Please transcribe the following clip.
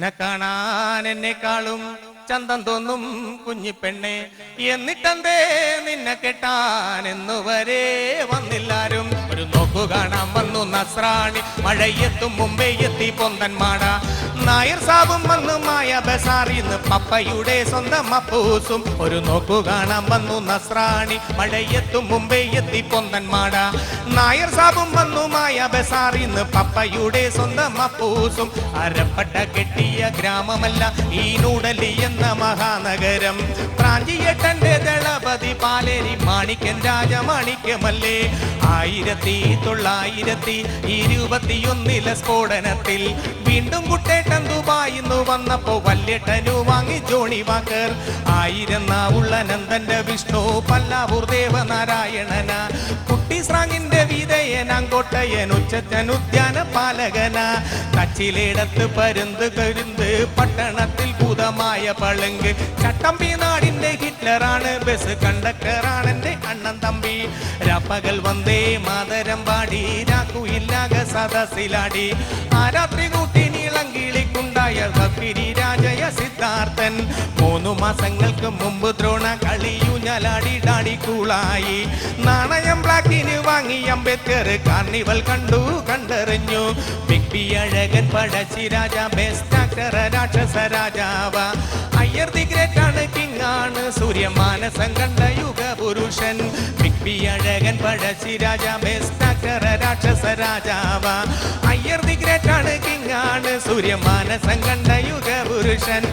നിന്നെ കാണാൻ എന്നെക്കാളും ചന്തം തോന്നും കുഞ്ഞിപ്പെണ്ണെ എന്നിട്ടെന്തേ നിന്നെ കെട്ടാൻ എന്നുവരെ വന്നില്ലാരും. ഒരു നോക്കു കാണാൻ വന്നു നസ്രാണി. മഴയെത്തും മുമ്പേ എത്തി പൊന്തന്മാട നായർ സാബും വന്നു മായ ബസാറിന്ന് പപ്പയുടെ സ്വന്തം അപ്പൂസും. ഒരു നോക്കു കാണാൻ വന്നു നസ്രാണി മഴയെത്തും മുമ്പേ എത്തി പൊന്തന്മാട നായർ സാബും വന്നു മായ ബസാറിന്ന് പപ്പയുടെ സ്വന്തം അപ്പൂസും. അരപ്പട്ട കെട്ടിയ ഗ്രാമമല്ല ഈ നൂടലി എന്ന മഹാനഗരം. പ്രാഞ്ചിയട്ടന്റെ ദളപതി പാലേരി മാണിക്കൻ രാജമാണിക്യമല്ലേ? ആയിരത്തി തൊള്ളായിരത്തി ഇരുപത്തിയൊന്നിലെ സ്ഫോടനത്തിൽ വീണ്ടും കുട്ടേട്ടൻ ദുബായിന്ന് വന്നപ്പോ വല്യേട്ടനു വാങ്ങി ജോണി വാക്കർ. ആയിരുന്ന ഉള്ളനന്ദന്റെ നന്ദന്റെ വിഷ്ണു പല്ലാവൂർ ദേവനാരായണന. കുട്ടി സ്രാങ്ങിന്റെ വിധേയനാങ്കോട്ടയൻ ഉച്ചത്തൻ ഉദ്യാന പാലകന. കച്ചിലേടത്ത് പരുന്ത് കരുന്ത് പട്ടണത്തിൽ ഭൂതമായ പളുങ്ക്. ചട്ടമ്പി നാടിന്റെ ഹിറ്റ്ലറാണ് ബസ് കണ്ടക്ടറാണ് എന്റെ അണ്ണൻ തമ്പി. രാപ്പകൽ വന്നേ മാതരം പാടി രാക്കുയില്ലാക സദസ്സിലാടി. ആ രാത്രി മൂന്നു മാസങ്ങൾക്ക് മുമ്പ് ദ്രോണ ഡാടി കൂളായി. നാണയം ബ്ലാക്കിന് വാങ്ങി അംബേദ്കർ കാർണിവൽ കണ്ടു കണ്ടെറിഞ്ഞു. ബിഗ് അഴകൻ പഴച്ചി രാജ ബെസ്റ്റ് രാക്ഷസ രാജാവ. അയ്യർ ദി ഗ്രേറ്റ് ആണ് കിങ് ആണ്. സൂര്യമാനസം കണ്ട യുഗ പുരുഷൻ ബിഗ് അഴകൻ പഴച്ചി രാജ ബെസ്റ്റ് രാക്ഷസ രാജാവ. അയ്യർ ദി ഗ്രേറ്റ് ആണ് കിങ് ആണ്. സൂര്യമാനസം കണ്ട യുഗ പുരുഷൻ